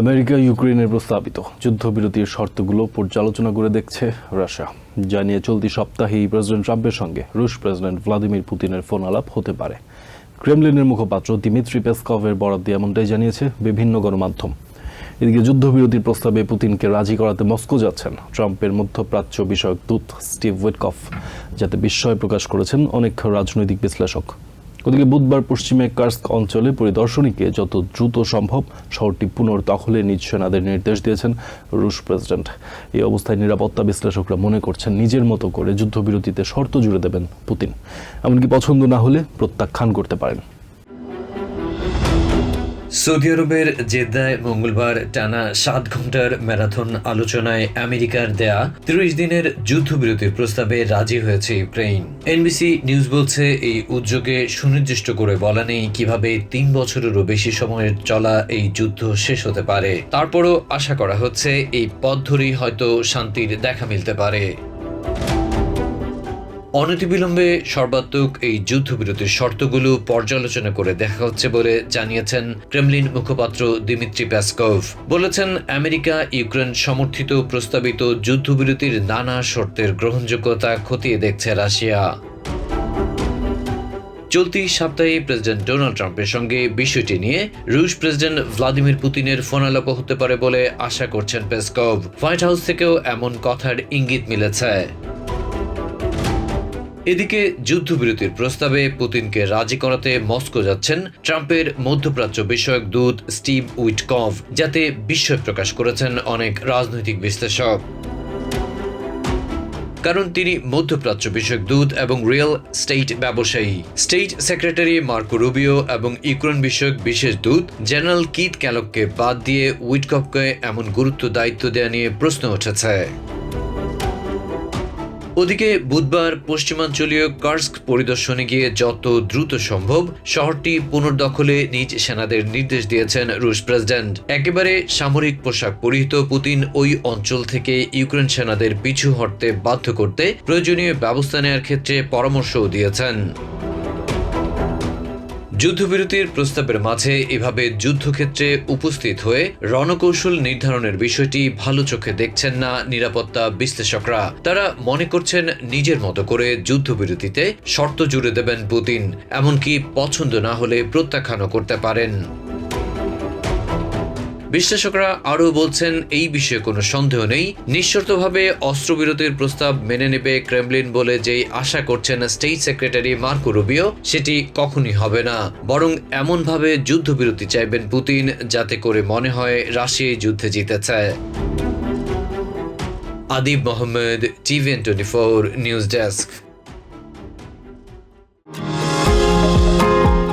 America ইউক্রেনের প্রস্তাবিত যুদ্ধবিরতির শর্তগুলো পর্যালোচনা করে দেখছে রাশিয়া। জানিয়ে চলতি সপ্তাহেই প্রেসিডেন্ট ট্রাম্পের সঙ্গে রুশ প্রেসিডেন্ট ভ্লাদিমির পুতিনের ফোন আলাপ হতে পারে। ক্রেমলিনের মুখপাত্র দিমিত্রি পেসকভের বরাদ দিয়ে এমনটাই জানিয়েছে বিভিন্ন গণমাধ্যম। এদিকে যুদ্ধবিরতির প্রস্তাবে পুতিনকে রাজি করাতে মস্কো যাচ্ছেন। ট্রাম্পের মধ্যপ্রাচ্য বিষয়ক দূত স্টিভ ওয়েটকফ যাতে বিস্ময় প্রকাশ করেছেন অনেক রাজনৈতিক বিশ্লেষক। ওদিকে বুধবার পশ্চিমে কার্স্ক অঞ্চলে পরিদর্শনীকে যত দ্রুত সম্ভব শহরটি পুনর্দখলে নিজ সেনাদের নির্দেশ দিয়েছেন রুশ প্রেসিডেন্ট। এই অবস্থায় নিরাপত্তা বিশ্লেষকরা মনে করছেন নিজের মতো করে যুদ্ধবিরতিতে শর্ত জুড়ে দেবেন পুতিন। এমনকি পছন্দ না হলে প্রত্যাখ্যান করতে পারেন। সৌদি আরবের জেদ্দায় মঙ্গলবার টানা সাত ঘণ্টার ম্যারাথন আলোচনায় আমেরিকার দেয়া ত্রিশ দিনের যুদ্ধবিরতির প্রস্তাবে রাজি হয়েছে ইউক্রেন এনবিসি নিউজ বলছে, এই উদ্যোগে সুনির্দিষ্ট করে বলা নেই কীভাবে তিন বছরেরও বেশি সময়ের চলা এই যুদ্ধ শেষ হতে পারে। তারপরও আশা করা হচ্ছে, এই পথ ধরেই হয়তো শান্তির দেখা মিলতে পারে। অনতিবিলম্বে সর্বাত্মক এই যুদ্ধবিরতির শর্তগুলো পর্যালোচনা করে দেখা হচ্ছে বলে জানিয়েছেন ক্রেমলিন মুখপাত্র দিমিত্রি প্যাসকভ বলেছেন, আমেরিকা ইউক্রেন সমর্থিত প্রস্তাবিত যুদ্ধবিরতির নানা শর্তের গ্রহণযোগ্যতা খতিয়ে দেখছে রাশিয়া। চলতি সপ্তাহে প্রেসিডেন্ট ডোনাল্ড ট্রাম্পের সঙ্গে বিষয়টি নিয়ে রুশ প্রেসিডেন্ট ভ্লাদিমির পুতিনের ফোনালাপ হতে পারে বলে আশা করছেন পেসকভ। হোয়াইট হাউস থেকেও এমন কথার ইঙ্গিত মিলেছে। এদিকে যুদ্ধবিরতির প্রস্তাবে পুতিনকে রাজি করাতে মস্কো যাচ্ছেন ট্রাম্পের মধ্যপ্রাচ্য বিষয়ক দূত স্টিভ উইটকভ যাতে বিস্ময় প্রকাশ করেছেন অনেক রাজনৈতিক বিশ্লেষক। কারণ তিনি মধ্যপ্রাচ্য বিষয়ক দূত এবং রিয়েল স্টেট ব্যবসায়ী। স্টেট সেক্রেটারি মার্কো রুবিও এবং ইউক্রেন বিষয়ক বিশেষ দূত জেনারেল কিট ক্যালককে বাদ দিয়ে উইটকপকে এমন গুরুত্ব দায়িত্ব দেওয়া নিয়ে প্রশ্ন উঠেছে। ওদিকে বুধবার পশ্চিমাঞ্চলীয় কার্স্ক পরিদর্শনে গিয়ে যত দ্রুত সম্ভব শহরটি পুনর্দখলে নিজ সেনাদের নির্দেশ দিয়েছেন রুশ প্রেসিডেন্ট। একেবারে সামরিক পোশাক পরিহিত পুতিন ওই অঞ্চল থেকে ইউক্রেন সেনাদের পিছু হটতে বাধ্য করতে প্রয়োজনীয় ব্যবস্থা নেওয়ার ক্ষেত্রে পরামর্শও দিয়েছেন। যুদ্ধবিরতির প্রস্তাবের মাঝে এভাবে যুদ্ধক্ষেত্রে উপস্থিত হয়ে রণকৌশল নির্ধারণের বিষয়টি ভালো চোখে দেখছেন না নিরাপত্তা বিশ্লেষকরা। তারা মনে করছেন নিজের মতো করে যুদ্ধবিরতিতে শর্ত জুড়ে দেবেন পুতিন, এমনকি পছন্দ না হলে প্রত্যাখ্যানও করতে পারেন। বিশ্লেষকরা আরও বলছেন, এই বিষয়ে কোনো সন্দেহ নেই। নিঃশর্তভাবে অস্ত্রবিরতির প্রস্তাব মেনে নেবে ক্রেমলিন বলে যেই আশা করছেন স্টেট সেক্রেটারি মার্কো রুবিও, সেটি কখনই হবে না। বরং এমনভাবে যুদ্ধবিরতি চাইবেন পুতিন, যাতে করে মনে হয় রাশিয়াই যুদ্ধে জিতেছে। Adib Mohammad TVN twenty four news desk.